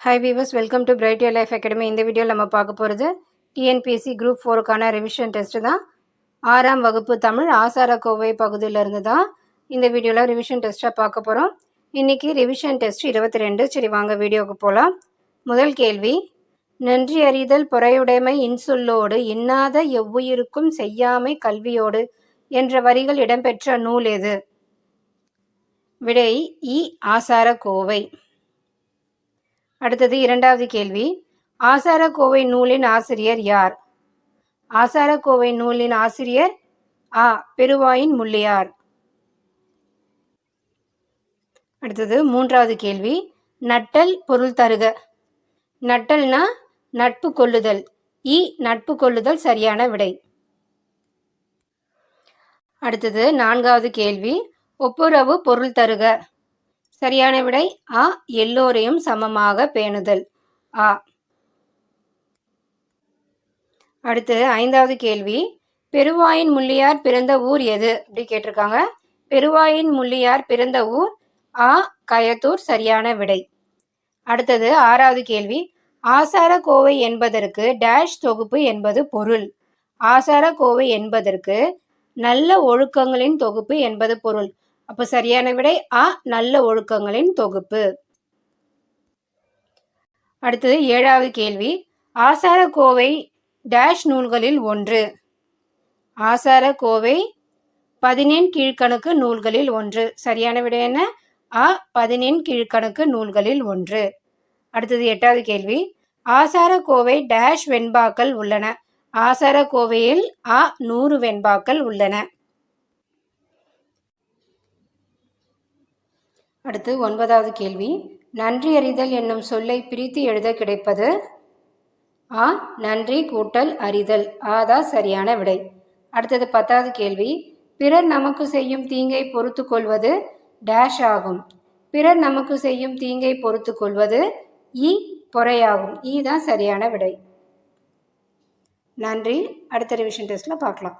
Hi viewers welcome to bright your life academy இந்த வீடியோவில் நம்ம பார்க்க போகிறது டிஎன்பிஎஸ்சி குரூப் ஃபோருக்கான ரிவிஷன் டெஸ்ட்டு தான். ஆறாம் வகுப்பு தமிழ் ஆசார கோவை தான் இந்த வீடியோவில் ரிவிஷன் டெஸ்ட்டாக பார்க்க போகிறோம் இன்றைக்கி ரிவிஷன் டெஸ்ட் இருபத்தி ரெண்டு சரி வாங்க வீடியோவுக்கு போகலாம் முதல் கேள்வி நன்றி அறிதல் பொறையுடைமை இன்சொல்லோடு இன்னாத எவ்வுயிருக்கும் செய்யாமை கல்வியோடு என்ற வரிகள் இடம்பெற்ற நூல் எது? விடை இ. ஆசார கோவை அடுத்தது இரண்டாவது கேள்வி. ஆசாரக்கோவை நூலின் ஆசிரியர் யார்? ஆசாரக்கோவை நூலின் ஆசிரியர் ஆ. பெருவாயின் முள்ளியார். அடுத்தது மூன்றாவது கேள்வி. நட்டல் பொருள் தருக. நட்டல்னா நட்பு கொள்ளுதல். இ. நட்பு கொள்ளுதல் சரியான விடை. அடுத்தது நான்காவது கேள்வி. ஒப்புரவு பொருள் தருக. சரியான விடை ஆ எல்லோரையும் சமமாக பேணுதல். ஆ. அடுத்து ஐந்தாவது கேள்வி. பெருவாயின் முள்ளியார் பிறந்த ஊர் எது? அப்படி கேட்டிருக்காங்க. பெருவாயின் முள்ளியார் பிறந்த ஊர் ஆ கயத்தூர். சரியான விடை. அடுத்தது ஆறாவது கேள்வி. ஆசார கோவை என்பதற்கு டேஷ் தொகுப்பு என்பது பொருள். ஆசார கோவை என்பதற்கு நல்ல ஒழுக்கங்களின் தொகுப்பு என்பது பொருள். அப்போ சரியான விடை அ நல்ல ஒழுக்கங்களின் தொகுப்பு. அடுத்தது ஏழாவது கேள்வி. ஆசார கோவை டேஷ் நூல்களில் ஒன்று. ஆசார கோவை பதினெண் கீழ்கணக்கு நூல்களில் ஒன்று. சரியான விடை என்ன? அ பதினெண் கீழ்கணக்கு நூல்களில் ஒன்று. அடுத்தது எட்டாவது கேள்வி. ஆசார கோவை டேஷ் வெண்பாக்கள் உள்ளன. ஆசார கோவையில் அ நூறு வெண்பாக்கள் உள்ளன. அடுத்து ஒன்பதாவது கேள்வி. நன்றி அறிதல் என்னும் சொல்லை பிரித்து எழுத கிடைப்பது? ஆ நன்றி கூட்டல் அறிதல். ஆதா சரியான விடை. அடுத்தது பத்தாவது கேள்வி. பிறர் நமக்கு செய்யும் தீங்கை பொறுத்து கொள்வது? டேஷ் ஆகும். பிறர் நமக்கு செய்யும் தீங்கை பொறுத்து கொள்வது? இ பொறையாகும். இ தான் சரியான விடை. நன்றி. அடுத்த ரிவிஷன் டெஸ்ட்டில் பார்க்கலாம்.